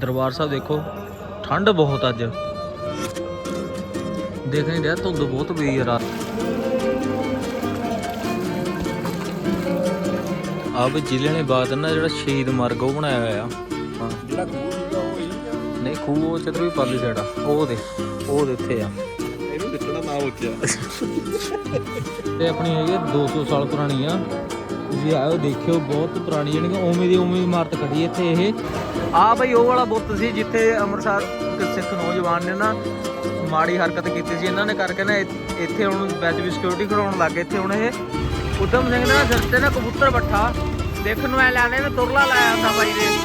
ਦਰਬਾਰ ਸਾਹਿਬ ਦੇਖੋ ਠੰਡ ਬਹੁਤ ਅੱਜ। ਦੇਖ ਨਹੀਂ ਰਿਹਾ ਧੁੰਦ ਬਹੁਤ ਪਈ ਹੈ ਰਾਤ। ਆ ਵੀ ਜ਼ਿਲ੍ਹੇ ਨੇ ਬਾਦ ਨਾ ਜਿਹੜਾ ਸ਼ਹੀਦ ਮਾਰਗ ਉਹ ਬਣਾਇਆ ਹੋਇਆ। ਹਾਂ। ਜਿਹੜਾ ਖੂਹ ਸੀਗਾ ਉਹ ਇਹੀ ਆ। ਨਹੀਂ ਖੂਹ ਉਹ ਚਿੱਤਰ ਵੀ ਪਾਲੀ ਸਾਈਡ ਆ। ਉਹ ਦੇ ਉਹ ਦੇ ਉੱਥੇ ਆ। ਇਹਨੂੰ ਨਿਕਲਣਾ ਨਾ ਉੱਚਿਆ ਤੇ ਆਪਣੀ ਹੈਗੀ ਆ 200 ਸਾਲ ਪੁਰਾਣੀ ਆ। ਤੁਸੀਂ ਆਇਓ ਦੇਖਿਓ ਬਹੁਤ ਪੁਰਾਣੀ ਜਾਣੀ ਕਿ ਉਵੇਂ ਦੀ ਉਵੇਂ ਇਮਾਰਤ ਖੜੀ ਇੱਥੇ ਇਹ। ਆ ਬਈ ਉਹ ਵਾਲਾ ਬੁੱਤ ਸੀ ਜਿੱਥੇ ਅੰਮ੍ਰਿਤਸਰ ਸਿੱਖ ਨੌਜਵਾਨ ਨੇ ਨਾ ਮਾੜੀ ਹਰਕਤ ਕੀਤੀ ਸੀ। ਇਹਨਾਂ ਨੇ ਕਰਕੇ ਨਾ ਇੱਥੇ ਹੁਣ ਵਿੱਚ ਵੀ ਸਿਕਿਉਰਿਟੀ ਕਰਾਉਣ ਲੱਗ ਗਏ। ਇੱਥੇ ਹੁਣ ਇਹ ਉਦਮ ਸਿੰਘ ਨੇ ਸਿਰ ਤੇ ਨਾ ਕਬੂਤਰ ਬੱਠਾ। ਦੇਖਣ ਨੂੰ ਐ ਲੈਣੇ ਨੇ ਤੁਰਲਾ ਲਾਇਆ ਹੁੰਦਾ ਬਾਈ ਦੇ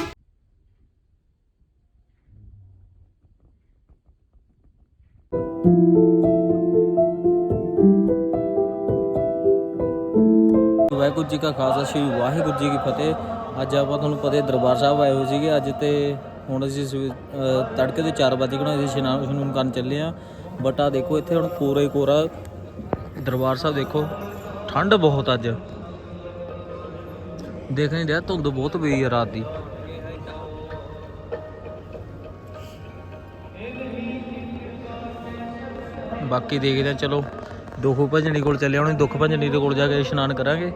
ਵਾਹਿਗੁਰੂ ਜੀ ਕਾ ਖਾਲਸਾ, ਸ੍ਰੀ ਵਾਹਿਗੁਰੂ ਜੀ ਕੀ ਫਤਿਹ। ਅੱਜ ਆਪਾਂ ਤੁਹਾਨੂੰ ਪਤਾ ਦਰਬਾਰ ਸਾਹਿਬ ਆਏ ਹੋਏ ਸੀਗੇ ਅੱਜ ਤੇ ਹੁਣ ਅਸੀਂ ਸਵੇ- ਤੜਕੇ ਦੇ 4 ਵਜੇ ਕੋਲ ਅਸੀਂ ਇਸ਼ਨਾਨ, ਇਸ਼ਨੂਨ ਕਰਨ ਚੱਲੇ ਆ ਬਟ ਆ ਦੇਖੋ ਇੱਥੇ ਹੁਣ ਕੋਰਾ ਹੀ ਕੋਰਾ ਦਰਬਾਰ ਸਾਹਿਬ ਦੇਖੋ, ਠੰਡ ਬਹੁਤ ਅੱਜ। ਦੇਖ ਨਹੀਂ ਰਿਹਾ ਧੁੰਦ ਬਹੁਤ ਪਈ ਆ ਰਾਤ ਦੀ। ਬਾਕੀ ਦੇਖਦੇ ਆ ਚਲੋ, ਦੁੱਖ ਭਜਣੀ ਕੋਲ ਚੱਲੇ ਹੁਣ ਦੁੱਖ ਭਜਣੀ ਦੇ ਕੋਲ ਜਾ ਕੇ ਇਸ਼ਨਾਨ ਕਰਾਂਗੇ।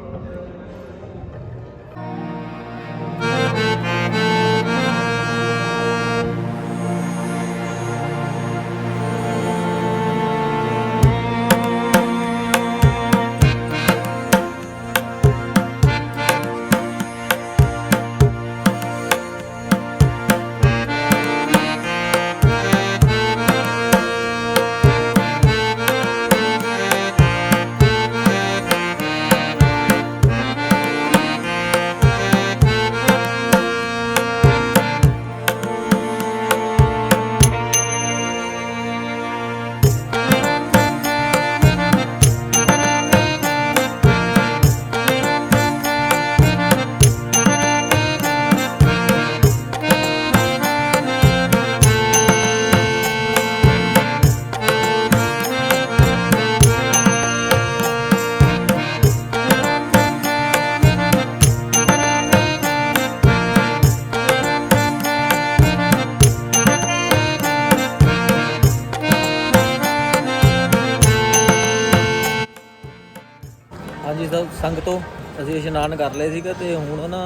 ਹਾਂਜੀ ਸਭ ਅਸੀਂ ਇਸ਼ਨਾਨ ਕਰ ਲਏ ਸੀਗਾ ਤੇ ਹੁਣ ਨਾ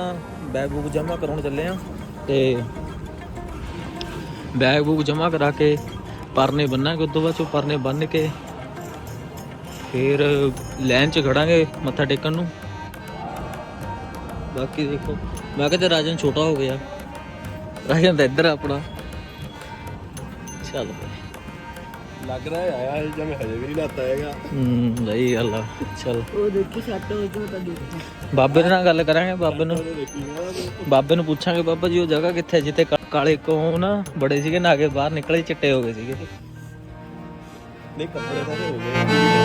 ਬੈਗ ਬੂਗ ਜਮ੍ਹਾਂ ਕਰਾਉਣ ਚੱਲੇ ਆ ਤੇ ਬੈਗ ਬੂਗ ਜਮ੍ਹਾਂ ਕਰਾ ਕੇ ਪਰਨੇ ਬੰਨਾਂਗੇ, ਉਦੋਂ ਬਾਅਦ ਚੋਂ ਪਰਨੇ ਬੰਨ ਕੇ ਫਿਰ ਲਾਈਨ 'ਚ ਖੜਾਂਗੇ ਮੱਥਾ ਟੇਕਣ ਨੂੰ। ਬਾਕੀ ਦੇਖੋ, ਮੈਂ ਕਿਹਾ ਰਾਜਨ ਛੋਟਾ ਹੋ ਗਿਆ, ਰਾਜਨ ਤਾਂ ਇੱਧਰ ਆਪਣਾ। ਚੱਲ। ਬਈ ਲੱਗ ਰਿਹਾ ਹੈ ਆਇਆ ਇਹ ਜਿਵੇਂ ਹਜੇ ਵੀ ਨਹੀਂ ਲਾਤਾ ਹੈਗਾ। ਹੂੰ ਸਹੀ ਗੱਲ ਆ ਚੱਲ। ਉਹ ਦੇਖੀ ਸੱਟ ਹੋ ਜੋ ਤਾਂ ਦੇਖੀ। ਬਾਬੇ ਦੇ ਨਾਲ ਗੱਲ ਕਰਾਂਗੇ ਬਾਬੇ ਨੂੰ। ਬਾਬੇ ਨੂੰ ਪੁੱਛਾਂਗੇ ਬਾਬਾ ਜੀ ਉਹ ਜਗ੍ਹਾ ਕਿੱਥੇ ਹੈ ਜਿੱਥੇ ਕਾਲੇ ਕੋ ਨਾ ਬੜੇ ਸੀਗੇ ਨਾਗੇ ਬਾਹਰ ਨਿਕਲੇ ਚਿੱਟੇ ਹੋ ਗਏ ਸੀਗੇ। ਨਹੀਂ ਕੱਪੜੇ ਤਾਂ ਹੋ ਗਏ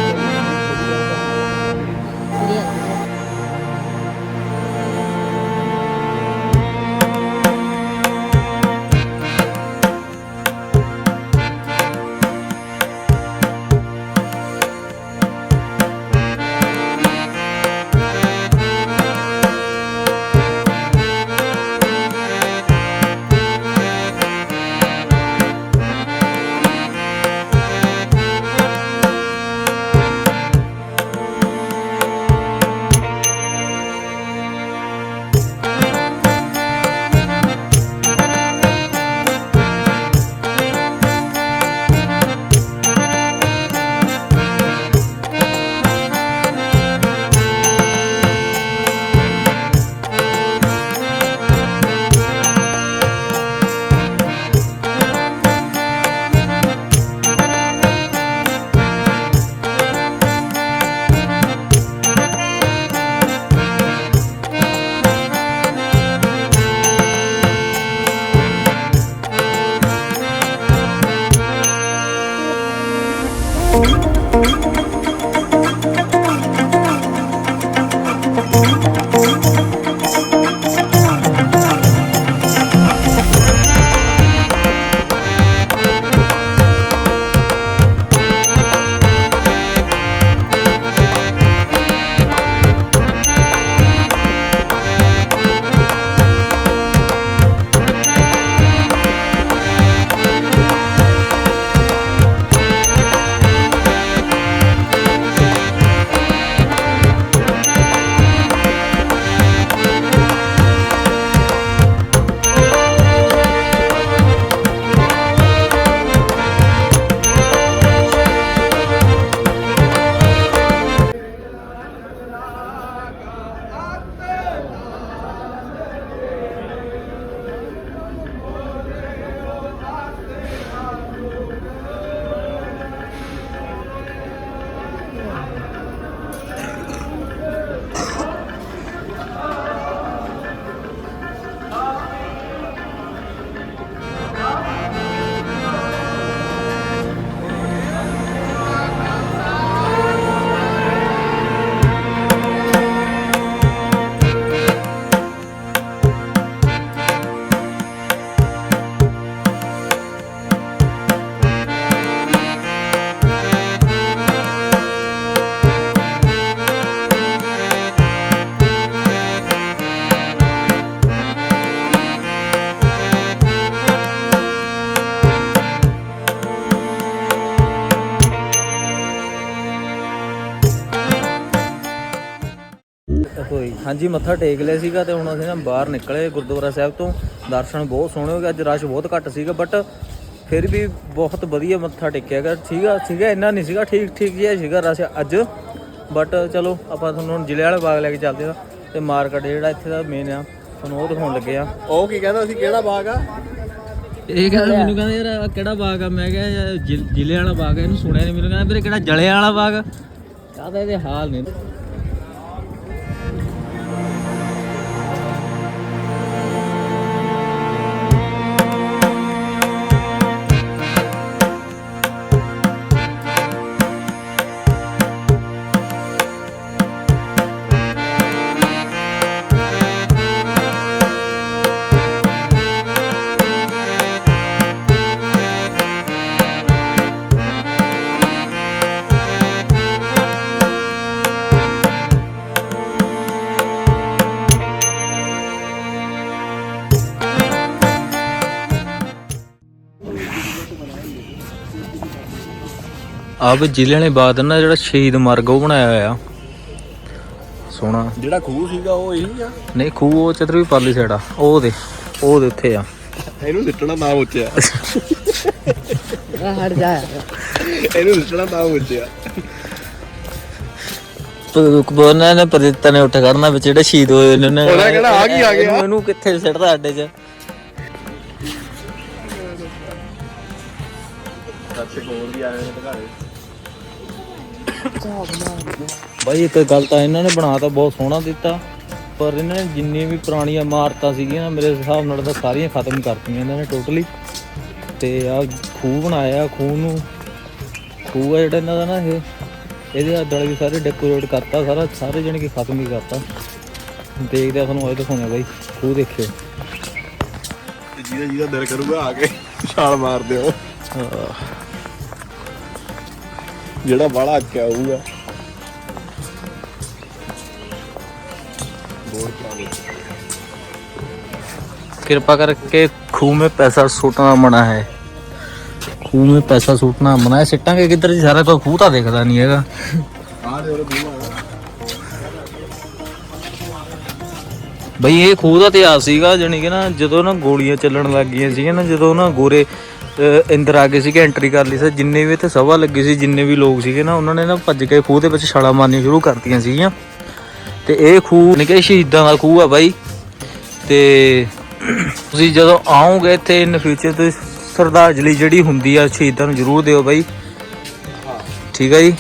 ਹਾਂਜੀ ਮੱਥਾ ਟੇਕ ਲਿਆ ਸੀਗਾ ਤੇ ਹੁਣ ਅਸੀਂ ਨਾ ਬਾਹਰ ਨਿਕਲੇ ਗੁਰਦੁਆਰਾ ਸਾਹਿਬ ਤੋਂ। ਦਰਸ਼ਨ ਬਹੁਤ ਸੋਹਣੇ ਹੋ ਗਏ ਅੱਜ ਰਸ਼ ਬਹੁਤ ਘੱਟ ਸੀਗਾ ਬਟ ਫਿਰ ਵੀ ਬਹੁਤ ਵਧੀਆ ਮੱਥਾ ਟੇਕਿਆ ਗਿਆ। ਸੀਗਾ ਸੀਗਾ ਇੰਨਾ ਨਹੀਂ ਸੀਗਾ ਠੀਕ ਠੀਕ ਜਿਹਾ ਸੀਗਾ ਰਸ਼ ਅੱਜ। ਬਟ ਚਲੋ ਆਪਾਂ ਤੁਹਾਨੂੰ ਹੁਣ ਜ਼ਿਲ੍ਹੇ ਵਾਲੇ ਬਾਗ ਲੈ ਕੇ ਚੱਲਦੇ ਆ ਤੇ ਮਾਰਕੀਟ ਜਿਹੜਾ ਇੱਥੇ ਦਾ ਮੇਨ ਆ ਤੁਹਾਨੂੰ ਉਹ ਦਿਖਾਉਣ ਲੱਗੇ ਆ। ਉਹ ਕੀ ਕਹਿੰਦਾ ਸੀ ਕਿਹੜਾ ਬਾਗ ਆ? ਇਹ ਕਹਿੰਦਾ ਮੈਨੂੰ ਕਹਿੰਦਾ ਯਾਰ ਆਹ ਕਿਹੜਾ ਬਾਗ ਆ? ਮੈਂ ਕਿਹਾ ਜ਼ਿਲ੍ਹੇ ਵਾਲਾ ਬਾਗ ਆ ਇਹਨੂੰ ਸੁਣਿਆ ਨਹੀਂ ਮੈਨੂੰ ਕਹਿੰਦਾ ਵੀਰੇ ਕਿਹੜਾ ਜਲੇ ਵਾਲਾ ਬਾਗ ਆ? ਤਾਂ ਇਹਦੇ ਹਾਲ ਨੇ। ਆਹ ਵੀ ਜ਼ਿਲ੍ਹੇ ਵਾਲੇ ਬਾਗ ਦਾ ਨਾ ਜਿਹੜਾ ਸ਼ਹੀਦ ਮਾਰਗ ਉਹ ਬਣਾਇਆ ਹੋਇਆ। ਸੋਹਣਾ। ਜਿਹੜਾ ਖੂਹ ਸੀਗਾ ਉਹ ਇਹੀ ਆ? ਨਹੀਂ ਖੂਹ ਉਹ ਚਤਰ ਵੀ ਪਰਲੀ ਸਾਈਡ ਆ। ਉਹ ਦੇ ਉਹ ਦੇ ਉੱਥੇ ਆ। ਇਹਨੂੰ ਸਿੱਟਣਾ ਨਾ ਉੱਚਿਆ। ਹਟ ਜਾ। ਇਹਨੂੰ ਸਿੱਟਣਾ ਨਾ ਉੱਚਿਆ। ਉਹਨਾਂ ਨੇ ਪ੍ਰਦਿੱਤਾ ਨੇ ਉੱਠ ਖੜਨਾ ਵਿੱਚ ਜਿਹੜੇ ਸ਼ਹੀਦ ਹੋਏ ਉਹਨਾਂ ਨੇ ਉਹਦਾ ਕਿਹੜਾ ਆ ਕੀ ਆ ਗਿਆ? ਇਹਨੂੰ- ਕਿੱਥੇ ਸਿੱਟਦਾ ਅੱਡੇ 'ਚ? ਸੱਚ ਕੋਲ ਵੀ ਆਏ ਨੇ ਬਾਈ ਇੱਕ ਗੱਲ ਤਾਂ ਇਹਨਾਂ ਨੇ ਬਣਾਤਾ ਬਹੁਤ ਸੋਹਣਾ ਦਿੱਤਾ ਪਰ ਇਹਨਾਂ ਨੇ ਜਿੰਨੀਆਂ ਵੀ ਪੁਰਾਣੀਆਂ ਇਮਾਰਤਾਂ ਸੀਗੀਆਂ ਨਾ ਮੇਰੇ ਹਿਸਾਬ ਨਾਲ ਤਾਂ ਸਾਰੀਆਂ ਖਤਮ ਕਰਤੀਆਂ ਇਹਨਾਂ ਨੇ ਟੋਟਲੀ ਤੇ ਆ ਖੂਹ ਬਣਾਇਆ ਖੂਹ ਨੂੰ। ਖੂਹ ਆ ਜਿਹੜਾ ਇਹਨਾਂ ਦਾ ਨਾ ਇਹ ਇਹਦੇ ਦਲ ਵੀ ਸਾਰੇ ਡੈਕੋਰੇਟ ਕਰਤਾ ਸਾਰਾ ਸਾਰੇ ਜਣੇ ਕਿ ਖਤਮ ਹੀ ਕਰਤਾ। ਦੇਖਦੇ ਆ ਤੁਹਾਨੂੰ ਅੱਜ ਦਿਖਾਉਣਾ ਬਾਈ ਖੂਹ ਦੇਖਿਓ। ਤੇ ਜਿਹਦਾ ਜਿਹਦਾ ਦਿਲ ਕਰੂਗਾ ਆ ਕੇ ਛਾਲ ਮਾਰ ਦਿਓ। ਜਿਹੜਾ ਬਾਹਲਾ ਅੱਕਿਆ ਹੋਊਗਾ ਬੋਰ ਪਾਵੇ कृपा करके खूह में पैसा सूटना मना है खूह में पैसा सूटना मना है सिट्टांगे किधर जी सारा कोई खूह ਤਾਂ ਦਿਖਦਾ ਨਹੀਂ ਹੈਗਾ ਆ ਦੇ ਉਹ ਬੂਹਾ ਬਈ ਇਹ ਖੂਹ ਦਾ ਇਤਿਹਾਸ ਸੀਗਾ ਜਾਣੀ ਕਿ ਨਾ ਜਦੋਂ ਨਾ ਗੋਲੀਆਂ ਚੱਲਣ ਲੱਗ ਗਈਆਂ ਸੀਗੀਆਂ ਨਾ ਜਦੋਂ ਨਾ ਗੋਰੇ ਅਹ, ਅੰਦਰ ਆ ਗਏ ਸੀਗੇ ਐਂਟਰੀ ਕਰ ਲਈ ਸੀ। ਜਿੰਨੇ ਵੀ ਇੱਥੇ ਸਭਾ ਲੱਗੀ ਸੀ ਜਿੰਨੇ ਵੀ ਲੋਕ ਸੀਗੇ ਨਾ ਉਹਨਾਂ ਨੇ ਨਾ ਭੱਜ ਕੇ ਖੂਹ ਦੇ ਵਿੱਚ ਛਾਲਾਂ ਮਾਰਨੀਆਂ ਸ਼ੁਰੂ ਕਰਤੀਆਂ ਸੀਗੀਆਂ। ਤੇ ਇਹ ਖੂਹ ਨਿਕੇ ਸ਼ਹੀਦਾਂ ਦਾ ਖੂਹ ਆ ਬਾਈ। ਤੇ ਤੁਸੀਂ ਜਦੋਂ ਆਓਗੇ ਇੱਥੇ ਇਨ ਫਿਊਚਰ ਤੇ ਸ਼ਰਧਾਂਜਲੀ ਜਿਹੜੀ ਹੁੰਦੀ ਆ ਸ਼ਹੀਦਾਂ ਨੂੰ ਜ਼ਰੂਰ ਦਿਓ ਬਾਈ। ਠੀਕ ਹੈ ਜੀ?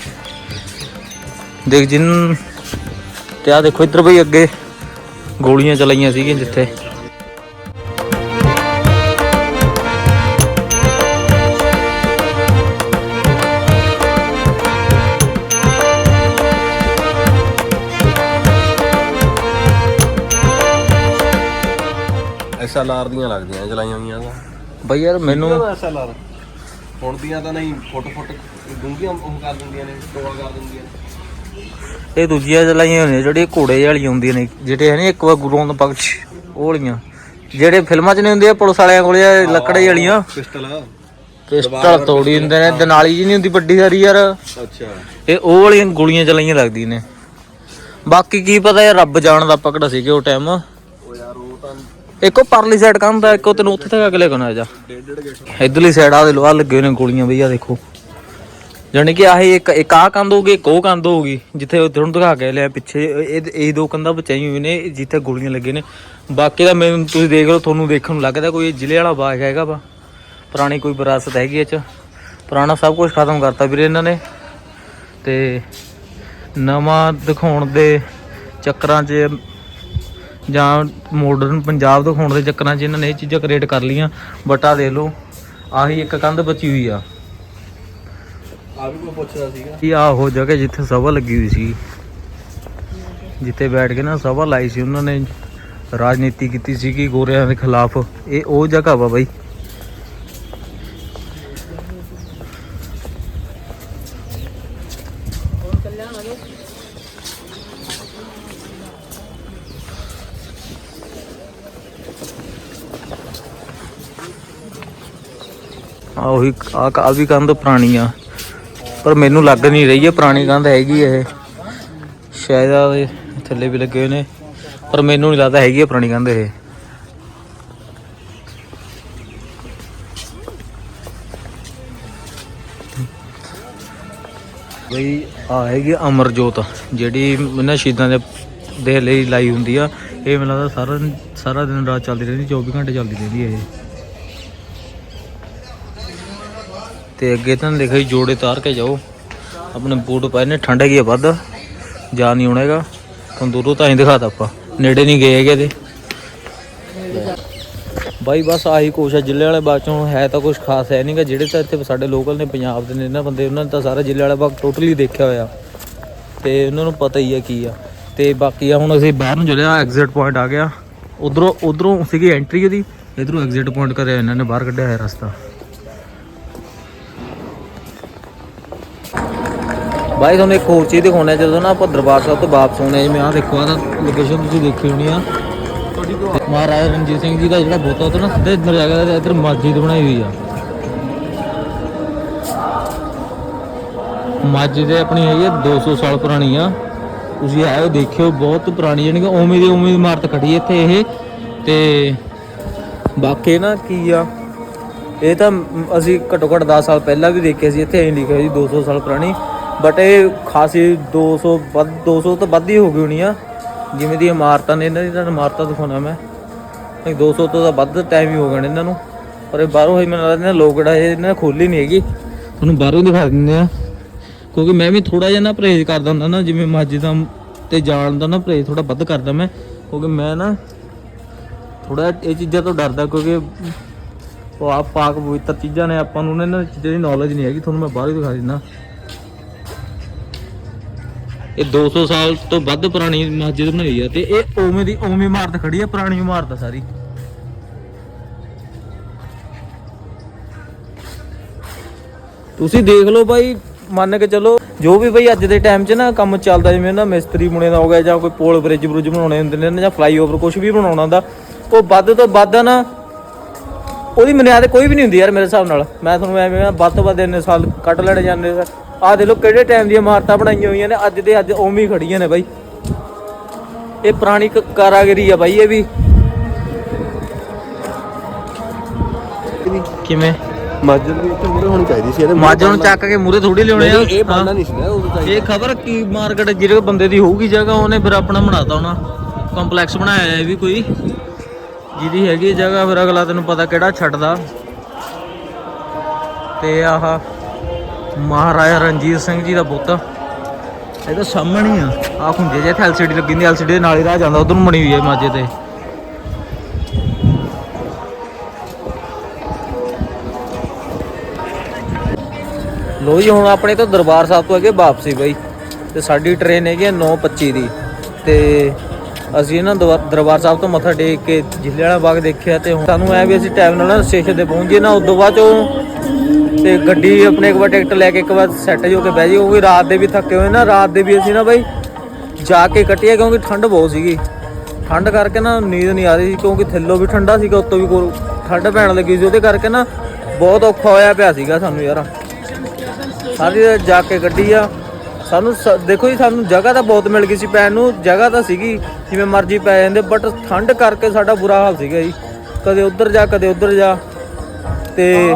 ਦੇਖ ਜਿਨ ਤੇ ਆ ਦੇਖੋ ਇੱਧਰ ਬਈ ਅੱਗੇ ਗੋਲੀਆਂ ਚਲਾਈਆਂ ਸੀਗੀਆਂ ਜਿੱਥੇ। ਐਸਐਲਆਰ ਦੀਆਂ ਲੱਗਦੀਆਂ ਚਲਾਈਆਂ ਹੋਈਆਂ ਤਾਂ। ਬਈ ਯਾਰ ਮੈਨੂੰ ਐਸਐਲਆਰ ਹੁਣ ਦੀਆਂ ਤਾਂ ਨਹੀਂ ਫੁੱਟ ਫੁੱਟ ਡੂੰਘੀਆਂ ਉਹ ਕਰ ਦਿੰਦੀਆਂ ਨੇ ਟੋਆ ਕਰ ਦਿੰਦੀਆਂ ਨੇ। ਇਹ ਦੂਜੀਆਂ ਚਲਾਈਆਂ ਹੋਈਆਂ ਜਿਹੜੀਆਂ ਘੋੜੇ ਵਾਲੀਆਂ ਹੁੰਦੀਆਂ ਨੇ ਜਿਹੜੇ ਹੈ ਨੀ ਇੱਕ ਵਾਰ ਗੁਰੂਆਂ ਦਾ ਪਕਸ਼ ਉਹ ਵਾਲੀਆਂ। ਜਿਹੜੇ ਫਿਲਮਾਂ 'ਚ ਨਹੀਂ ਹੁੰਦੀਆਂ ਪੁਲਿਸ ਵਾਲਿਆਂ ਕੋਲੇ ਲੱਕੜੇ ਵਾਲੀਆਂ। ਪਿਸਟਲ। ਪਿਸਟਲ ਤੋੜੀ ਹੁੰਦੇ ਨੇ ਦਨਾਲੀ ਜੀ ਨਹੀਂ ਹੁੰਦੀ ਵੱਡੀ ਸਾਰੀ ਯਾਰ। ਅੱਛਾ। ਇਹ ਉਹ ਵਾਲੀਆਂ ਗੋਲੀਆਂ ਚਲਾਈਆਂ ਲੱਗਦੀਆਂ ਨੇ। ਬਾਕੀ ਕੀ ਪਤਾ ਯਾਰ ਰੱਬ ਜਾਣਦਾ ਪਕੜ ਸੀਗੇ ਉਹ ਟਾਈਮ ਉਹ ਤਾਂ ਇੱਕੋ ਪਰਲੀ ਸਾਈਡ ਕੰਧ ਆ ਇੱਕੋ ਤੈਨੂੰ ਉੱਥੇ ਤੱਕ ਅਗਲੇ ਕੋਨਾ ਜਾ। ਡੇਢ ਇਧਰਲੀ ਸਾਈਡ ਆ ਦੇ ਲੋਹਾ ਲੱਗੇ ਹੋਏ ਨੇ ਗੋਲੀਆਂ ਬਈ ਆ ਦੇਖੋ। ਜਾਣੀ ਕਿ ਆਹੀ ਇੱਕ ਇੱਕ ਆ ਕੰਧ ਹੋਊਗੀ, ਇੱਕ ਉਹ ਕੰਧ ਹੋਊਗੀ, ਜਿੱਥੇ ਉਹ ਤੁਹਾਨੂੰ ਦਿਖਾ ਕੇ ਲਿਆ ਪਿੱਛੇ। ਇਹ ਇਹ ਦੋ ਕੰਧਾਂ ਬਚਾਈ ਹੋਈ ਨੇ, ਜਿੱਥੇ ਗੋਲੀਆਂ ਲੱਗੇ ਨੇ। ਬਾਕੀ ਦਾ ਮੈਨੂੰ ਤੁਸੀਂ ਦੇਖ ਲਓ, ਤੁਹਾਨੂੰ ਦੇਖਣ ਨੂੰ ਲੱਗਦਾ ਕੋਈ ਜ਼ਿਲ੍ਹੇ ਵਾਲਾ ਬਾਗ ਹੈਗਾ ਵਾ। ਪੁਰਾਣੀ ਕੋਈ ਵਿਰਾਸਤ ਹੈਗੀ ਇਹ ਚ। ਪੁਰਾਣਾ ਸਭ ਕੁਝ ਖਤਮ ਕਰਤਾ ਵੀਰੇ ਇਹਨਾਂ ਨੇ। ਤੇ ਨਵਾਂ ਦਿਖਾਉਣ ਦੇ ਚੱਕਰਾਂ 'ਚ ਜਾਂ ਮਾਡਰਨ ਪੰਜਾਬ ਦਿਖਾਉਣ ਦੇ ਚੱਕਰਾਂ 'ਚ ਇਹਨਾਂ ਨੇ ਇਹ ਚੀਜ਼ਾਂ ਕ੍ਰੀਏਟ ਕਰ ਲੀਆਂ ਬਟ ਆ ਦੇਖ ਲਓ ਆਹੀ ਇੱਕ ਕੰਧ ਬਚੀ ਹੋਈ ਆ। ਆ ਵੀ ਕੋਈ ਪੁੱਛਦਾ ਸੀਗਾ। ਇਹ ਆ ਉਹ ਜਗ੍ਹਾ ਜਿੱਥੇ ਸਭਾ ਲੱਗੀ ਹੋਈ ਸੀ। ਜਿੱਥੇ ਬੈਠ ਕੇ ਨਾ ਸਭਾ ਲਾਈ ਸੀ ਉਹਨਾਂ ਨੇ ਰਾਜਨੀਤੀ ਕੀਤੀ ਸੀ ਕਿ ਗੋਰਿਆਂ ਦੇ ਖਿਲਾਫ। ਇਹ ਉਹ ਜਗ੍ਹਾ ਵਾ ਬਾਈ ਆ ਉਹੀ ਆ ਆ ਵੀ ਕੰਧ ਪੁਰਾਣੀ ਆ। ਪਰ ਮੈਨੂੰ ਲੱਗ ਨਹੀਂ ਰਹੀ ਹੈ ਪੁਰਾਣੀ ਕੰਧ ਹੈਗੀ ਇਹ। ਸ਼ਾਇਦ ਆ ਥੱਲੇ ਵੀ ਲੱਗੇ ਹੋਏ ਨੇ। ਪਰ ਮੈਨੂੰ ਨਹੀਂ ਲੱਗਦਾ ਹੈਗੀ ਆ ਪੁਰਾਣੀ ਕੰਧ ਇਹ। ਬਈ ਆ ਹੈਗੀ ਅਮਰਜੋਤ, ਜਿਹੜੀ ਇਹਨਾਂ ਸ਼ਹੀਦਾਂ ਦੇ ਦੇ ਲਈ ਲਾਈ ਹੁੰਦੀ ਆ। ਇਹ ਮੈਨੂੰ ਲੱਗਦਾ ਸਾਰਾ ਦਿਨ- ਸਾਰਾ ਦਿਨ ਰਾਤ ਚੱਲਦੀ ਰਹਿੰਦੀ 24 ਘੰਟੇ ਚੱਲਦੀ ਰਹਿੰਦੀ ਇਹ। ਤੇ ਅੱਗੇ ਤਾਂ ਲਿਖਿਆ ਸੀ ਜੋੜੇ ਤਾਰ ਕੇ ਜਾਓ। ਆਪਣੇ ਬੂਟ ਪਾਏ ਨੇ, ਠੰਡ ਹੈਗੀ ਆ ਵੱਧ। ਜਾ ਨਹੀਂ ਹੋਣਾਗਾ ਤੁਹਾਨੂੰ ਦੂਰੋਂ ਤਾਂ ਹੀ ਦਿਖਾਤਾ ਆਪਾਂ। ਨੇੜੇ ਨਹੀਂ ਗਏ ਹੈਗੇ ਤੇ। ਬਾਈ, ਬਸ ਆਹੀ ਕੁਛ ਆ, ਜ਼ਿਲ੍ਹੇ ਵਾਲੇ ਬਾਗ ਚੋਂ ਹੈ ਤਾਂ ਕੁਝ ਖਾਸ ਹੈ ਨਹੀਂਗਾ ਜਿਹੜੇ ਤਾਂ ਇੱਥੇ ਸਾਡੇ ਲੋਕਲ ਨੇ, ਪੰਜਾਬ ਦੇ ਨੇ ਨਾ ਬੰਦੇ, ਉਹਨਾਂ ਨੇ ਤਾਂ ਸਾਰਾ ਜ਼ਿਲ੍ਹੇ ਵਾਲਾ ਬਾਗ ਟੋਟਲੀ ਦੇਖਿਆ ਹੋਇਆ। ਤੇ ਉਹਨਾਂ ਨੂੰ ਪਤਾ ਹੀ ਹੈ ਕੀ ਆ। ਤੇ ਬਾਕੀ ਆ, ਹੁਣ ਅਸੀਂ ਬਾਹਰ ਨੂੰ ਚਲਿਆ ਐਗਜ਼ਿਟ ਪੁਆਇੰਟ ਆ ਗਿਆ। ਉਧਰੋਂ ਉਧਰੋਂ ਸੀਗੀ ਐਂਟਰੀ ਉਹਦੀ। ਇਧਰੋਂ ਐਗਜ਼ਿਟ ਪੁਆਇੰਟ ਕਰਿਆ ਇਹਨਾਂ ਨੇ, ਬਾਹਰ ਕੱਢਿਆ ਹੋਇਆ ਰਸਤਾ। ਬਾਈ, ਤੁਹਾਨੂੰ ਇੱਕ ਹੋਰ ਚੀਜ਼ ਦਿਖਾਉਣਾ ਜਦੋਂ ਨਾ ਆਪਾਂ ਦਰਬਾਰ ਸਾਹਿਬ ਤੋਂ ਵਾਪਸ ਆਉਣੇ ਜਿਵੇਂ ਆਹ ਦੇਖੋ, ਆਹ ਲੋਕੇਸ਼ਨ ਤੁਸੀਂ ਦੇਖੀ ਹੋਣੀ ਆ। ਮਹਾਰਾਜਾ ਰਣਜੀਤ ਸਿੰਘ ਜੀ ਦਾ ਜਿਹੜਾ ਬੋਤਾ ਉਹ ਨਾ ਸਿੱਧੇ ਇੱਧਰ ਜਾ ਕੇ ਇੱਧਰ ਮਸਜਿਦ ਬਣਾਈ ਹੋਈ ਆ। ਮਸਜਿਦ ਆਪਣੀ ਹੈਗੀ ਆ 200 ਸਾਲ ਪੁਰਾਣੀ ਆ। ਤੁਸੀਂ ਆਇਓ, ਦੇਖਿਓ, ਬਹੁਤ ਪੁਰਾਣੀ ਜਾਣੀ ਕਿ ਉਵੇਂ ਦੀ ਉਵੇਂ ਇਮਾਰਤ ਖੜੀ ਇੱਥੇ ਇਹ। ਤੇ ਬਾਕੀ ਨਾ ਕੀ ਆ, ਇਹ ਤਾਂ ਅਸੀਂ ਘੱਟੋ ਘੱਟ 10 ਸਾਲ ਪਹਿਲਾਂ ਵੀ ਦੇਖਿਆ ਸੀ, ਇੱਥੇ ਐਂ ਲਿਖਿਆ ਸੀ 200 ਸਾਲ ਪੁਰਾਣੀ। ਬਟ ਇਹ ਖਾਸੀ 200 ਵੱਧ 200 ਤੋਂ ਵੱਧ ਹੀ ਹੋ ਗਈ ਹੋਣੀ ਆ। ਜਿਵੇਂ ਦੀ ਇਮਾਰਤਾਂ ਨੇ, ਇਹਨਾਂ ਦੀ ਤਾਂ ਇਮਾਰਤਾਂ ਦਿਖਾਉਣਾ ਮੈਂ। ਨਹੀਂ 200 ਤੋਂ ਤਾਂ ਵੱਧ ਟਾਈਮ ਹੀ ਹੋ ਗਏ ਇਹਨਾਂ ਨੂੰ। ਪਰ ਇਹ ਬਾਹਰੋਂ ਹੀ ਮੈਨੂੰ ਲੱਗਦਾ ਲੋਕ ਇਹ, ਇਹਨਾਂ ਨੇ ਖੋਲੀ ਨਹੀਂ ਹੈਗੀ। ਤੁਹਾਨੂੰ ਬਾਹਰੋਂ ਦਿਖਾ ਦਿੰਦੇ ਆ। ਕਿਉਂਕਿ ਮੈਂ ਵੀ ਥੋੜਾ ਜਿਹਾ ਨਾ ਪਰਹੇਜ਼ ਕਰਦਾ ਹੁੰਦਾ ਨਾ, ਜਿਵੇਂ ਮਸਜਿਦਾਂ ਤੇ ਜਾਣ ਦਾ ਨਾ ਪਰਹੇਜ਼ ਥੋੜਾ ਵੱਧ ਕਰਦਾ ਮੈਂ। ਕਿਉਂਕਿ ਮੈਂ ਨਾ ਥੋੜਾ ਇਹ ਚੀਜ਼ਾਂ ਤੋਂ ਡਰਦਾ, ਕਿਉਂਕਿ ਉਹ ਆਪ ਪਾਕ ਪਵਿੱਤਰ ਚੀਜ਼ਾਂ ਨੇ, ਆਪਾਂ ਨੂੰ ਇਹਨਾਂ ਚੀਜ਼ਾਂ ਦੀ ਨੌਲੇਜ ਨਹੀਂ ਹੈਗੀ। ਤੁਹਾਨੂੰ ਮੈਂ ਬਾਹਰ ਹੀ ਦਿਖਾ ਦਿੰਦਾ। ਇਹ 200 ਸਾਲ ਤੋਂ ਵੱਧ ਪੁਰਾਣੀ ਮਸਜਿਦ ਬਣਾਈ ਆ ਤੇ ਇਹ ਉਵੇਂ ਦੀ ਉਵੇਂ ਇਮਾਰਤ ਖੜੀ ਆ, ਪੁਰਾਣੀ ਇਮਾਰਤ ਆ ਸਾਰੀ। ਤੁਸੀਂ ਦੇਖ ਲਓ ਬਾਈ, ਮੰਨ ਕੇ ਚੱਲੋ, ਜੋ ਵੀ ਬਈ ਅੱਜ ਦੇ ਟਾਈਮ 'ਚ ਨਾ ਕੰਮ ਚੱਲਦਾ ਜਿਵੇਂ ਨਾ ਮਿਸਤਰੀ ਬੁਣੇ ਦਾ ਹੋ ਗਿਆ ਜਾਂ ਕੋਈ ਪੋਲ ਬ੍ਰਿਜ ਬਰੁਜ ਬਣਾਉਣੇ ਹੁੰਦੇ ਨੇ ਜਾਂ ਫਲਾਈਓਵਰ ਕੁਝ ਵੀ ਬਣਾਉਣਾ ਹੁੰਦਾ, ਉਹ ਵੱਧ ਤੋਂ ਵੱਧ ਨਾ ਉਹਦੀ ਮਨਿਆਦ ਕੋਈ ਵੀ ਨਹੀਂ ਹੁੰਦੀ ਯਾਰ ਮੇਰੇ ਹਿਸਾਬ ਨਾਲ। ਮੈਂ ਤੁਹਾਨੂੰ ਐਵੇਂ ਵੱਧ ਤੋਂ ਵੱਧ ਇੰਨੇ ਸਾਲ ਕੱਢ ਲੈਣੇ ਜਾਂਦੇ ਆਹ ਦੇ ਲੋ ਕਿਹੜੇ ਟਾਈਮ ਦੀਆਂ ਇਮਾਰਤਾਂ ਬਣਾਈਆਂ ਹੋਈਆਂ ਨੇ ਅੱਜ ਦੇ ਅੱਜ ਉਵੇਂ ਹੀ ਖੜੀਆਂ ਨੇ ਬਾਈ। ਇਹ ਪੁਰਾਣੀ ਕਾਰਾਗਰੀ ਆ ਬਾਈ ਇਹ ਵੀ। ਕਿਵੇਂ? ਮਸਜਿਦ ਵੀ ਇੱਥੇ ਮੂਰੇ ਹੋਣੀ ਚਾਹੀਦੀ ਸੀ ਇਹਦੇ ਮਾਜਾ ਨੂੰ ਚੱਕ ਕੇ ਮੂਰੇ ਥੋੜੀ ਲਿਆਉਣੇ ਆ। ਇਹ ਬਣਨਾ ਨਹੀਂ ਸੀ ਨਾ ਉਦੋਂ ਚਾਹੀਦਾ। ਇਹ ਖਬਰ ਕੀ ਮਾਰਕੀਟ ਜਿਹੜੇ ਬੰਦੇ ਦੀ ਹੋਊਗੀ ਜਗ੍ਹਾ ਉਹਨੇ ਫਿਰ ਆਪਣਾ ਬਣਾਤਾ ਹੋਣਾ। ਕੰਪਲੈਕਸ ਬਣਾਇਆ ਹੈ ਇਹ ਵੀ ਕੋਈ। ਜਿਹਦੀ ਹੈਗੀ ਜਗ੍ਹਾ ਫਿਰ ਅਗਲਾ ਤੈਨੂੰ ਪਤਾ ਕਿਹੜਾ ਛੱਡਦਾ। ਤੇ ਆਹ ਮਹਾਰਾਜਾ ਰਣਜੀਤ ਸਿੰਘ ਜੀ ਦਾ ਬੁੱਤ ਇਹ ਤਾਂ ਸਾਹਮਣੇ ਹੀ ਆ। ਹੁੰਦੇ ਜੇ ਇੱਥੇ ਐਲਸੀਡੀ ਲੱਗੀ ਹੁੰਦੀ ਐਲਸੀਡੀ ਦੇ ਨਾਲ ਹੀ ਰਾਹ ਜਾਂਦਾ, ਉਧਰ ਨੂੰ ਬਣੀ ਹੋਈ ਹੈ ਮਾਜੇ ਤੇ। ਲੋ ਜੀ, ਹੁਣ ਆਪਣੇ ਤੋਂ ਦਰਬਾਰ ਸਾਹਿਬ ਤੋਂ ਅੱਗੇ ਵਾਪਸੀ ਬਈ। ਤੇ ਸਾਡੀ ਟ੍ਰੇਨ ਹੈਗੀ 9:25 ਦੀ। ਤੇ ਅਸੀਂ ਨਾ ਦਵਾ- ਦਰਬਾਰ ਸਾਹਿਬ ਤੋਂ ਮੱਥਾ ਟੇਕ ਕੇ ਜ਼ਿਲ੍ਹੇ ਵਾਲਾ ਬਾਗ ਦੇਖਿਆ ਤੇ ਹੁਣ ਸਾਨੂੰ ਐ ਵੀ ਅਸੀਂ ਟਾਈਮ ਨਾਲ ਨਾ ਸਟੇਸ਼ਨ ਤੇ ਪਹੁੰਚ ਗਏ ਨਾ, ਉਦੋਂ ਬਾਅਦ ਚੋਂ ਤੇ ਗੱਡੀ ਆਪਣੇ ਇੱਕ ਵਾਰ ਟਿਕਟ ਲੈ ਕੇ ਇੱਕ ਵਾਰ ਸੈੱਟ ਹੋ ਕੇ ਬਹਿ ਜੀ ਕਿਉਂਕਿ ਰਾਤ ਦੇ ਵੀ ਥੱਕੇ ਹੋਏ ਨਾ, ਰਾਤ ਦੇ ਵੀ ਅਸੀਂ ਨਾ ਬਾਈ ਜਾ ਕੇ ਕੱਟਿਆ ਕਿਉਂਕਿ ਠੰਡ ਬਹੁਤ ਸੀਗੀ। ਠੰਡ ਕਰਕੇ ਨਾ ਨੀਂਦ ਨਹੀਂ ਆ ਰਹੀ ਸੀ, ਕਿਉਂਕਿ ਥੱਲੋਂ ਵੀ ਠੰਡਾ ਸੀਗਾ, ਉੱਤੋਂ ਵੀ ਕੋਲ ਠੰਡ ਪੈਣ ਲੱਗੀ ਸੀ, ਉਹਦੇ ਕਰਕੇ ਨਾ ਬਹੁਤ ਔਖਾ ਹੋਇਆ ਪਿਆ ਸੀਗਾ ਸਾਨੂੰ ਯਾਰ। ਸਾਰੀ ਜਾ ਕੇ ਗੱਡੀ ਆ। ਸਾਨੂੰ ਸ- ਦੇਖੋ ਜੀ, ਸਾਨੂੰ ਜਗ੍ਹਾ ਤਾਂ ਬਹੁਤ ਮਿਲ ਗਈ ਸੀ ਪੈਣ ਨੂੰ, ਜਗ੍ਹਾ ਤਾਂ ਸੀਗੀ, ਜਿਵੇਂ ਮਰਜ਼ੀ ਪੈ ਜਾਂਦੇ ਬਟ ਠੰਡ ਕਰਕੇ ਸਾਡਾ ਬੁਰਾ ਹਾਲ ਸੀਗਾ ਜੀ। ਕਦੇ ਉੱਧਰ ਜਾ, ਕਦੇ ਉੱਧਰ ਜਾ। ਤੇ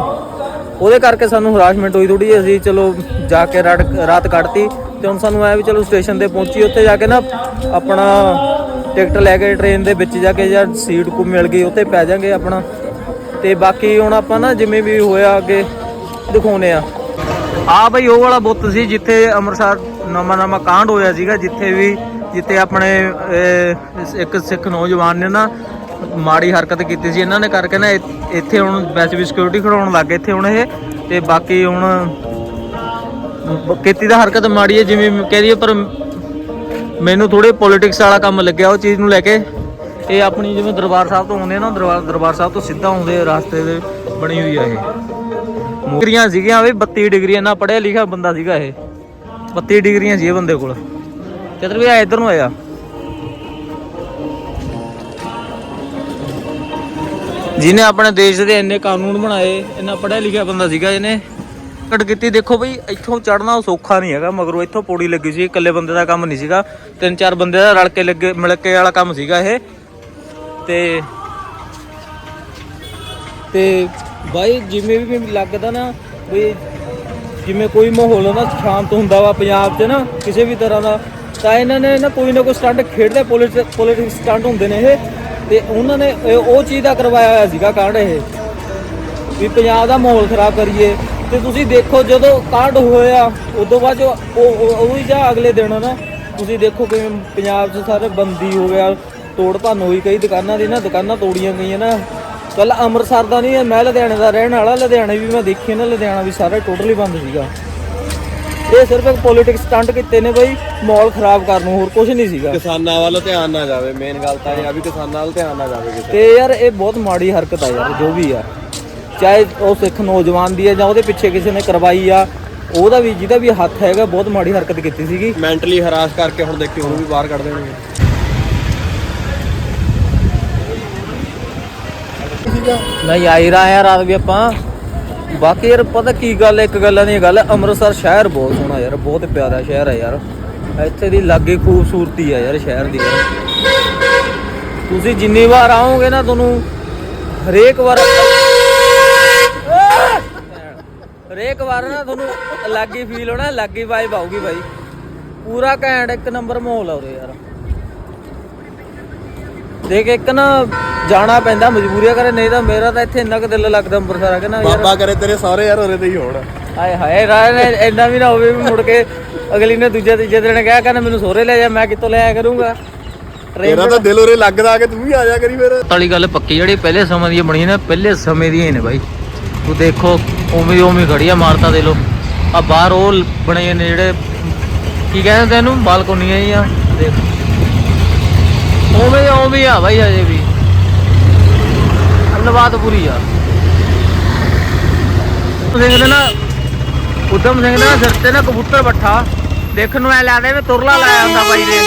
ਉਹਦੇ ਕਰਕੇ ਸਾਨੂੰ ਹਰਾਸਮੈਂਟ ਹੋਈ ਥੋੜੀ ਅਸੀਂ ਚਲੋ ਜਾ ਕੇ ਰਾਤ ਰਾਤ ਕੱਢਤੀ ਤੇ ਹੁਣ ਸਾਨੂੰ ਐ ਵੀ ਚਲੋ ਸਟੇਸ਼ਨ ਤੇ ਪਹੁੰਚੀ, ਉੱਥੇ ਜਾ ਕੇ ਨਾ ਆਪਣਾ ਟਿਕਟ ਲੈ ਕੇ ਟ੍ਰੇਨ ਦੇ ਵਿੱਚ ਜਾ ਕੇ ਜਾਂ ਸੀਟ ਕੋ ਮਿਲ ਗਈ, ਉੱਥੇ ਪੈ ਜਾਾਂਗੇ ਆਪਣਾ। ਤੇ ਬਾਕੀ ਹੁਣ ਆਪਾਂ ਨਾ ਜਿਵੇਂ ਵੀ ਹੋਇਆ ਅੱਗੇ ਦਿਖਾਉਨੇ ਆ ਆ ਬਈ ਉਹ ਵਾਲਾ ਬੁੱਤ ਸੀ ਜਿੱਥੇ ਅੰਮ੍ਰਿਤਸਰ ਨਵਾਂ ਨਵਾਂ ਕਾਂਡ ਹੋਇਆ ਸੀਗਾ, ਜਿੱਥੇ ਵੀ ਜਿੱਥੇ ਆਪਣੇ ਇੱਕ ਸਿੱਖ ਨੌਜਵਾਨ ਨੇ ਨਾ ਮਾੜੀ ਹਰਕਤ ਕੀਤੀ ਸੀ। ਇਹਨਾਂ ਨੇ ਕਰਕੇ ਨਾ ਇੱਥੇ ਹੁਣ ਵੈਸੇ ਵੀ ਸਿਕਿਉਰਿਟੀ ਖੜਾਉਣ ਲੱਗ ਗਏ ਇੱਥੇ ਹੁਣ ਇਹ। ਤੇ ਬਾਕੀ ਹੁਣ ਬ- ਕੀਤੀ ਦਾ ਹਰਕਤ ਮਾੜੀ ਹੈ, ਜਿਵੇਂ ਕਹਿ ਦਈਏ, ਪਰ ਮੈਨੂੰ ਥੋੜੇ ਪੋਲਿਟਿਕਸ ਵਾਲਾ ਕੰਮ ਲੱਗਿਆ ਉਹ ਚੀਜ਼ ਨੂੰ ਲੈ ਕੇ। ਇਹ ਆਪਣੀ ਜਿਵੇਂ ਦਰਬਾਰ ਸਾਹਿਬ ਤੋਂ ਆਉਂਦੇ ਆ ਨਾ, ਦਰਬਾਰ ਦਰਬਾਰ ਸਾਹਿਬ ਤੋਂ ਸਿੱਧਾ ਆਉਂਦੇ ਰਸਤੇ ਦੇ ਬਣੀ ਹੋਈ ਆ ਇਹ। ਡਿਗਰੀਆਂ ਸੀਗੀਆਂ, ਵੀ 32 ਡਿਗਰੀਆਂ ਨਾਲ ਪੜਿਆ ਲਿਖਿਆ ਬੰਦਾ ਸੀਗਾ ਇਹ। 32 ਡਿਗਰੀਆਂ ਸੀ ਇਹ ਬੰਦੇ ਕੋਲ। ਕਿਧਰ ਵੀ ਆ ਇੱਧਰ ਨੂੰ ਆਇਆ। ਜਿਹਨੇ ਆਪਣੇ ਦੇਸ਼ ਦੇ ਇੰਨੇ ਕਾਨੂੰਨ ਬਣਾਏ, ਇੰਨਾ ਪੜਿਆ ਲਿਖਿਆ ਬੰਦਾ ਸੀਗਾ ਇਹਨੇ। ਕੱਟ ਕੀਤੀ, ਦੇਖੋ ਬਈ, ਇੱਥੋਂ ਚੜਨਾ ਸੌਖਾ ਨਹੀਂ ਹੈਗਾ, ਮਗਰੋਂ ਇੱਥੋਂ ਪੌੜੀ ਲੱਗੀ ਸੀ, ਇਕੱਲੇ ਬੰਦੇ ਦਾ ਕੰਮ ਨਹੀਂ ਸੀਗਾ, ਤਿੰਨ ਚਾਰ ਬੰਦੇ ਦਾ ਰਲ ਕੇ ਲੱਗੇ, ਮਿਲ ਕੇ ਵਾਲਾ ਕੰਮ ਸੀਗਾ ਇਹ। ਤੇ ਤੇ ਬਾਈ, ਜਿਵੇਂ ਵੀ ਮੈਨੂੰ ਲੱਗਦਾ ਨਾ ਵੀ ਜਿਵੇਂ ਕੋਈ ਮਾਹੌਲ ਨਾ ਸ਼ਾਂਤ ਹੁੰਦਾ ਵਾ ਪੰਜਾਬ 'ਚ ਨਾ, ਕਿਸੇ ਵੀ ਤਰ੍ਹਾਂ ਦਾ, ਤਾਂ ਇਹਨਾਂ ਨੇ ਨਾ ਕੋਈ ਨਾ ਕੋਈ ਸਟੰਟ ਖੇਡਦੇ ਪੋਲਿਟਿਕਸ ਸਟੰਟ ਹੁੰਦੇ ਨੇ ਇਹ। ਤੇ ਉਹਨਾਂ ਨੇ, ਇਹ ਉਹ ਚੀਜ਼ ਦਾ ਕਰਵਾਇਆ ਹੋਇਆ ਸੀਗਾ ਕਾਂਡ ਇਹ, ਵੀ ਪੰਜਾਬ ਦਾ ਮਾਹੌਲ ਖਰਾਬ ਕਰੀਏ। ਤੇ ਤੁਸੀਂ ਦੇਖੋ ਜਦੋਂ ਕਾਂਡ ਹੋਇਆ, ਉਦੋਂ ਬਾਅਦ ਜੋ ਉਹ, ਉਹ- ਉਹ ਹੀ ਜਾਂ ਅਗਲੇ ਦਿਨ ਨਾ, ਤੁਸੀਂ ਦੇਖੋ ਕਿਵੇਂ ਪੰਜਾਬ 'ਚ ਸਾਰੇ ਬੰਦੀ ਹੋ ਗਿਆ, ਤੋੜ ਭੰਨ ਹੋਈ, ਕਈ ਦੁਕਾਨਾਂ ਦੀ ਨਾ ਦੁਕਾਨਾਂ ਤੋੜੀਆਂ ਗਈਆਂ ਨਾ। ਕੱਲ ਅੰਮ੍ਰਿਤਸਰ ਦਾ ਨਹੀਂ ਮੈਂ ਲੁਧਿਆਣੇ ਦਾ ਰਹਿਣ ਵਾਲਾ, ਲੁਧਿਆਣੇ ਵੀ ਮੈਂ ਦੇਖੀ ਨਾ ਲੁਧਿਆਣਾ ਵੀ ਸਾਰਾ ਟੋਟਲੀ ਬੰਦ ਸੀਗਾ। ਇਹ ਸਿਰਫ ਇੱਕ ਪੋਲਿਟਿਕਸ ਸਟੰਟ ਕੀਤੇ ਨੇ ਬਈ ਮਾਹੌਲ ਖਰਾਬ ਕਰਨ ਨੂੰ ਹੋਰ ਕੁਝ ਨਹੀਂ ਸੀਗਾ। ਕਿਸਾਨਾਂ ਵੱਲ ਧਿਆਨ ਨਾ ਜਾਵੇ ਮੇਨ ਗੱਲ ਤਾਂ ਇਹ ਆ ਵੀ ਕਿਸਾਨਾਂ ਵੱਲ ਧਿਆਨ ਨਾ ਜਾਵੇ ਕਿਸੇ ਤੇ ਯਾਰ ਇਹ ਬਹੁਤ ਮਾੜੀ ਹਰਕਤ ਆ ਯਾਰ ਜੋ ਵੀ ਆ। ਚਾਹੇ ਉਹ ਸਿੱਖ ਨੌਜਵਾਨ ਦੀ ਆ ਜਾਂ ਉਹਦੇ ਪਿੱਛੇ ਕਿਸੇ ਨੇ ਕਰਵਾਈ ਆ ਉਹਦਾ ਵੀ ਜਿਹਦਾ ਵੀ ਹੱਥ ਹੈਗਾ ਬਹੁਤ ਮਾੜੀ ਹਰਕਤ ਕੀਤੀ ਸੀਗੀ। ਮੈਂਟਲੀ ਹਰਾਸ ਕਰਕੇ ਹੁਣ ਦੇਖਿਓ ਉਹਨੂੰ ਵੀ ਬਾਹਰ ਕੱਢ ਦੇਣਗੇ। ਨਹੀਂ ਆਈ ਰਹਾ ਯਾਰ ਰਾਤ ਵੀ ਆਪਾਂ। ਬਾਕੀ ਯਾਰ ਪਤਾ ਕੀ ਗੱਲ ਇੱਕ ਗੱਲਾਂ ਦੀ ਗੱਲ ਹੈ ਅੰਮ੍ਰਿਤਸਰ ਸ਼ਹਿਰ ਬਹੁਤ ਸੋਹਣਾ ਯਾਰ, ਬਹੁਤ ਪਿਆਰਾ ਸ਼ਹਿਰ ਹੈ ਯਾਰ। ਇੱਥੇ ਦੀ ਲਾਗੇ ਖੂਬਸੂਰਤੀ ਹੈ ਯਾਰ ਸ਼ਹਿਰ ਦੀ ਯਾਰ। ਤੁਸੀਂ ਜਿੰਨੀ ਵਾਰ ਆਓਗੇ ਨਾ ਤੁਹਾਨੂੰ ਹਰੇਕ ਵਾਰ ਹਰੇਕ ਵਾਰ ਨਾ ਤੁਹਾਨੂੰ ਅਲੱਗ ਹੀ ਫੀਲ ਹੋਣਾ, ਅਲੱਗ ਹੀ ਵਾਈਬ ਆਊਗੀ ਬਾਈ। ਪੂਰਾ ਘੈਂਟ ਇੱਕ ਨੰਬਰ ਮਾਹੌਲ ਆ ਉਰੇ ਯਾਰ। ਦੇਖ ਇੱਕ ਨਾ ਜਾਣਾ ਪੈਂਦਾ ਮਜਬੂਰੀਆਂ ਕਰੇ ਨਹੀਂ ਤਾਂ ਮੇਰਾ ਤਾਂ ਇੱਥੇ ਇੰਨਾ ਕੁ ਦਿਲ ਲੱਗਦਾ ਅੰਮ੍ਰਿਤਸਰ ਆ ਕੇ ਨਾ ਯਾਰ। ਬਾਬਾ ਕਰੇ ਤੇਰੇ ਸਾਰੇ ਯਾਰ ਉਰੇ ਦੇ ਹੀ ਹੋਣ। ਹਾਏ ਹਾਏ ਰਾਹ ਨੇ ਇੰਨਾ ਵੀ ਨਾ ਹੋਵੇ ਵੀ ਮੁੜ ਕੇ ਅਗਲੀ ਨੇ ਦੂਜੇ ਤੀਜੇ ਦਿਨ ਕਿਹਾ ਕਹਿੰਦਾ ਮੈਨੂੰ ਸੋਹਰੇ ਲੈ ਜਾ ਮੈਂ ਕਿੱਥੋਂ ਲੈ ਆਇਆ ਕਰੂੰਗਾ। ਤੇਰਾ ਤਾਂ ਦਿਲ ਉਰੇ ਲੱਗਦਾ ਕਿ ਤੂੰ ਵੀ ਆ ਜਾ ਕਰੀ ਫਿਰ। ਵਾਲੀ ਗੱਲ ਪੱਕੀ ਜਿਹੜੀ ਪਹਿਲੇ ਸਮੇਂ ਦੀ ਬਣੀ ਨੇ ਪਹਿਲੇ ਸਮੇਂ ਦੀਆਂ ਹੀ ਨੇ ਬਾਈ। ਤੂੰ ਦੇਖੋ ਉਵੇਂ ਉਵੇਂ ਖੜੀ ਆ ਮਾਰਤਾ ਦੇ ਲੋ। ਆ ਬਾਹਰ ਉਹ ਬਣੇ ਨੇ ਜਿਹੜੇ ਕੀ ਕਹਿੰਦੇ ਤੈਨੂੰ ਬਾਲਕੋਨੀਆਂ ਹੀ ਆ ਦੇਖ। ਉਵੇਂ ਉਵੇਂ ਆ ਬਾਈ ਅਜੇ ਵੀ। ਧੰਨਵਾਦ ਪੂਰੀ ਆ। ਸਿੰਘ ਨੇ ਨਾ ਉਦਮ ਸਿੰਘ ਨੇ ਨਾ ਸਿਰ ਤੇ ਨਾ ਕਬੂਤਰ ਬੱਠਾ। ਦੇਖਣ ਨੂੰ ਐ ਲੱਗਦਾ ਵੀ ਤੁਰਲਾ ਲਾਇਆ ਹੁੰਦਾ ਬਾਈ ਦੇ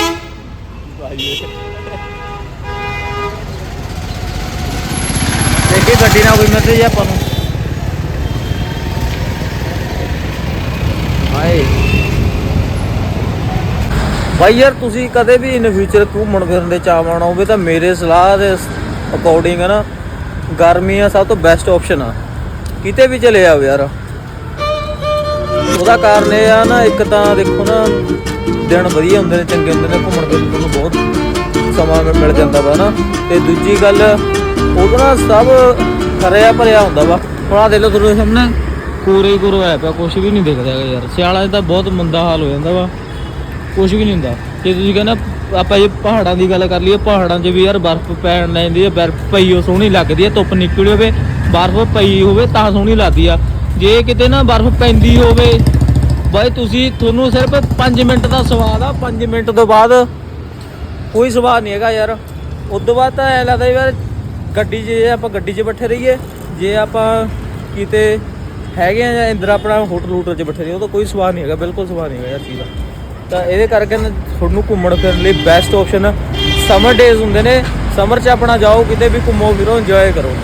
ਦੇਖੀ ਗੱਡੀ ਨਾਲ ਕੋਈ ਮੈਸੇਜ ਆਪਾਂ ਨੂੰ। ਹਾਏ। ਬਾਈ ਯਾਰ, ਤੁਸੀਂ ਕਦੇ ਵੀ ਇਨ ਫਿਊਚਰ ਘੁੰਮਣ ਫਿਰਨ ਦੇ ਚਾਹਵਾਨ ਹੋਵੇ ਤਾਂ ਮੇਰੇ ਸਲਾਹ ਦੇ ਅਕੋਰਡਿੰਗ ਹੈ ਨਾ ਗਰਮੀਆਂ ਸਭ ਤੋਂ ਬੈਸਟ ਆਪਸ਼ਨ ਆ। ਕਿਤੇ ਵੀ ਚਲੇ ਜਾਓ ਯਾਰ। ਉਹਦਾ ਕਾਰਨ ਇਹ ਆ ਨਾ, ਇੱਕ ਤਾਂ ਦੇਖੋ ਨਾ, ਦਿਨ ਵਧੀਆ ਹੁੰਦੇ ਨੇ, ਚੰਗੇ ਹੁੰਦੇ ਨੇ, ਘੁੰਮਣ ਫਿਰਨ ਨੂੰ ਬਹੁਤ ਸਮਾਂ ਮਿਲ ਜਾਂਦਾ ਵਾ ਨਾ। ਤੇ ਦੂਜੀ ਗੱਲ, ਉਹਦਾ ਨਾ ਸਭ ਖਰਿਆ ਭਰਿਆ ਹੁੰਦਾ ਵਾ। ਹੁਣ ਆਹ ਦੇਖ ਲਓ ਤੁਹਾਡੇ ਸਾਹਮਣੇ ਕੋਰੇ ਹੀ ਕੋਰੇ ਹੋਇਆ ਪਿਆ ਕੁਝ ਵੀ ਨਹੀਂ ਦਿਖਦਾ ਹੈਗਾ ਯਾਰ। ਸਿਆਲਾਂ 'ਚ ਤਾਂ ਬਹੁਤ ਮੰਦਾ ਹਾਲ ਹੋ ਜਾਂਦਾ ਵਾ। ਕੁਝ ਵੀ ਨਹੀਂ ਹੁੰਦਾ। ਜੇ ਤੁਸੀਂ ਕਹਿੰਦਾ ਆਪਾਂ ਜੇ ਪਹਾੜਾਂ ਦੀ ਗੱਲ ਕਰ ਲਈਏ, ਪਹਾੜਾਂ 'ਚ ਵੀ ਯਾਰ ਬਰਫ਼ ਪੈਣ ਲੈਂਦੀ ਹੈ, ਬਰਫ਼ ਪਈ ਉਹ ਸੋਹਣੀ ਲੱਗਦੀ ਹੈ, ਧੁੱਪ ਨਿਕਲੀ ਹੋਵੇ, ਬਰਫ਼ ਪਈ ਹੋਵੇ ਤਾਂ ਸੋਹਣੀ ਲੱਗਦੀ ਆ। ਜੇ ਕਿਤੇ ਨਾ ਬਰਫ਼ ਪੈਂਦੀ ਹੋਵੇ, ਬਾਈ ਤੁਸੀਂ, ਤੁਹਾਨੂੰ ਸਿਰਫ 5 ਮਿੰਟ ਦਾ ਸਵਾਦ ਆ 5 ਮਿੰਟ ਤੋਂ ਬਾਅਦ ਕੋਈ ਸਵਾਦ ਨਹੀਂ ਹੈਗਾ ਯਾਰ। ਉਸ ਤੋਂ ਬਾਅਦ ਤਾਂ ਐ ਲੱਗਦਾ ਯਾਰ, ਗੱਡੀ 'ਚ ਜੇ ਆਪਾਂ ਗੱਡੀ 'ਚ ਬੈਠੇ ਰਹੀਏ, ਜੇ ਆਪਾਂ ਕਿਤੇ ਹੈਗੇ ਆ ਜਾਂ ਇੰਦਰ ਆਪਣਾ ਹੋਟਲ ਹੋਟਲ 'ਚ ਬੈਠੇ ਰਹੀਏ, ਉਹ ਤਾਂ ਕੋਈ ਸਵਾਦ ਨਹੀਂ ਹੈਗਾ, ਬਿਲਕੁਲ ਸਵਾਦ ਨਹੀਂ ਹੈਗਾ ਯਾਰ, ਚੀਜ਼ ਦਾ। ਤਾਂ ਇਹਦੇ ਕਰਕੇ ਨਾ ਤੁਹਾਨੂੰ ਘੁੰਮਣ ਫਿਰਨ ਲਈ ਬੈਸਟ ਆਪਸ਼ਨ ਸਮਰ ਡੇਜ਼ ਹੁੰਦੇ ਨੇ। ਸਮਰ 'ਚ ਆਪਣਾ ਜਾਓ, ਕਿਤੇ ਵੀ ਘੁੰਮੋ, ਫਿਰੋ ਇੰਜੋਏ ਕਰੋ।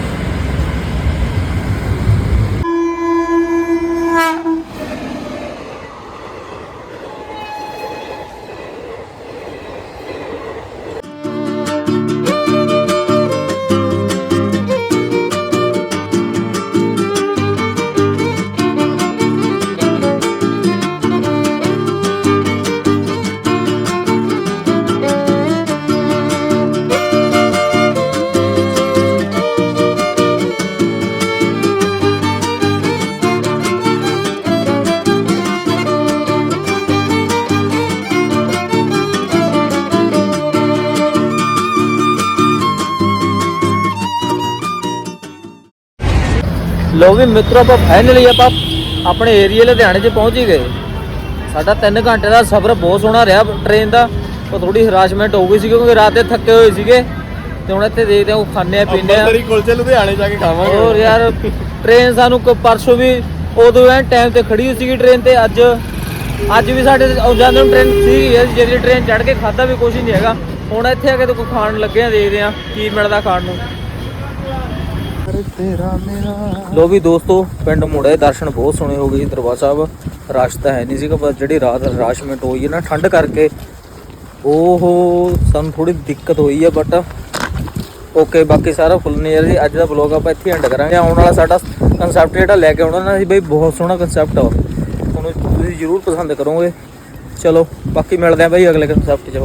ਲੋ ਵੀ ਮਿੱਤਰੋ ਆਪਾਂ ਫਾਈਨਲੀ ਆਪਾਂ ਆਪਣੇ ਏਰੀਆ ਲੁਧਿਆਣੇ 'ਚ ਪਹੁੰਚ ਹੀ ਗਏ। ਸਾਡਾ 3 ਘੰਟੇ ਦਾ ਸਫ਼ਰ ਬਹੁਤ ਸੋਹਣਾ ਰਿਹਾ ਟ੍ਰੇਨ ਦਾ। ਉਹ ਥੋੜੀ ਹਰਾਸਮੈਂਟ ਹੋ ਗਈ ਸੀ ਕਿਉਂਕਿ ਰਾਤ ਦੇ ਥੱਕੇ ਹੋਏ ਸੀਗੇ। ਤੇ ਹੁਣ ਇੱਥੇ ਦੇਖਦੇ ਹਾਂ ਉਹ ਖਾਂਦੇ ਆ ਤੇਰੀ ਕੁਲਚੇ ਲੁਧਿਆਣੇ ਜਾ ਕੇ ਖਾਵਾਂਗੇ। ਹੋਰ ਯਾਰ ਟ੍ਰੇਨ ਸਾਨੂੰ ਕ- ਪਰਸੋਂ ਵੀ ਉਦੋਂ ਐ ਟਾਈਮ ਤੇ ਖੜੀ ਹੋਈ ਸੀਗੀ ਟ੍ਰੇਨ ਤੇ ਅੱਜ ਅੱਜ ਵੀ ਸਾਡੇ ਉਹ ਜਾਂਦੇ ਨੂੰ ਟ੍ਰੇਨ ਸੀ ਜਿਹੜੀ ਟ੍ਰੇਨ ਚੜ ਕੇ ਖਾਦਾ ਵੀ ਕੁਝ ਨਹੀਂ ਹੈਗਾ। ਹੁਣ ਇੱਥੇ ਆ ਕੇ ਤਾਂ ਕੋਈ ਖਾਣ ਲੱਗੇ ਆ ਦੇਖਦੇ ਆ ਕੀ ਮਿਲਦਾ ਖਾਣ ਨੂੰ। ਪਿਆਰ ਤੇਰਾ ਮੇਰਾ ਲੋ ਵੀ ਦੋਸਤੋ, ਪਿੰਡ ਮੁੜੇ ਦਰਸ਼ਨ ਬਹੁਤ ਸੋਹਣੇ ਹੋ ਗਏ ਜੀ, ਦਰਬਾਰ ਸਾਹਿਬ। ਰਸ਼ ਤਾਂ ਹੈ ਨਹੀਂ ਸੀਗਾ, ਪਰ ਜਿਹੜੀ ਰਾਤ ਰਾਸ਼ਮੈਂਟ ਹੋਈ ਹੈ ਨਾ, ਠੰਡ ਕਰਕੇ, ਉਹ ਸਾਨੂੰ ਥੋੜੀ ਦਿੱਕਤ ਹੋਈ ਹੈ ਬਟ ਓਕੇ ਬਾਕੀ ਸਾਰਾ ਫੁੱਲ ਨੇਰ ਜੀ, ਅੱਜ ਦਾ ਬਲੌਗ ਆਪਾਂ ਇੱਥੇ ਐਂਡ ਕਰਾਂਗੇ। ਆਉਣ ਵਾਲਾ ਸਾਡਾ ਕਨਸੈਪਟ ਜਿਹੜਾ ਲੈ ਕੇ ਆਉਣਾ ਨਾ ਸੀ ਬਈ ਬਹੁਤ ਸੋਹਣਾ ਕਨਸੈਪਟ ਆ। ਤੁਹਾਨੂੰ ਤੁਸੀਂ ਜ਼ਰੂਰ ਪਸੰਦ ਕਰੋਗੇ। ਚਲੋ, ਬਾਕੀ ਮਿਲਦੇ ਆਂ ਬਈ ਅਗਲੇ ਕਨਸੈਪਟ 'ਚ।